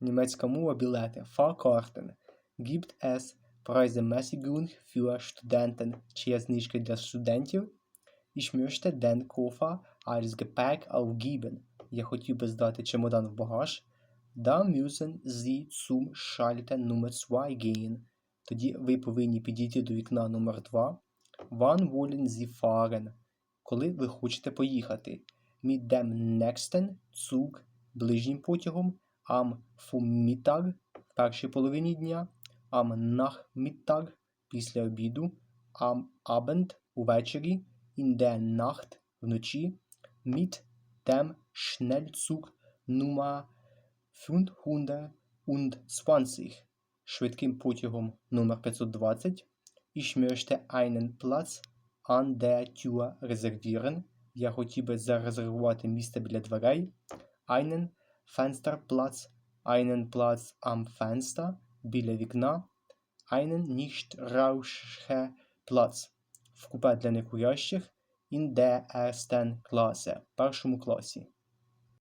Німецька мова білети. Fahrkarten. Gibt es Preisemäßigung für Studenten? Чи знижки для студентів? Ich möchte den Koffer als Gepäck aufgeben. Я хотів би здати чемодан в багаж. Da müssen Sie zum Schalter Nummer 2 gehen. Тоді ви повинні підійти до вікна номер 2. Wann wollen Sie fahren? Коли ви хочете поїхати? Mit dem nächsten Zug ближнім потягом. Vormittag в першій половині дня. Nachmittag після обіду. Abend увечері. Nacht вночі. Mit dem Schnellzug Nummer 520 швидким потягом номер 520 Ich möchte einen Platz an der Tür reservieren. Я хотів би зарезервувати місце біля дверей. Einen Fensterplatz, einen Platz am Fenster біля вікна. Einen Nichtraucherplatz в купе для некурящих in der ersten Klasse, першому класі.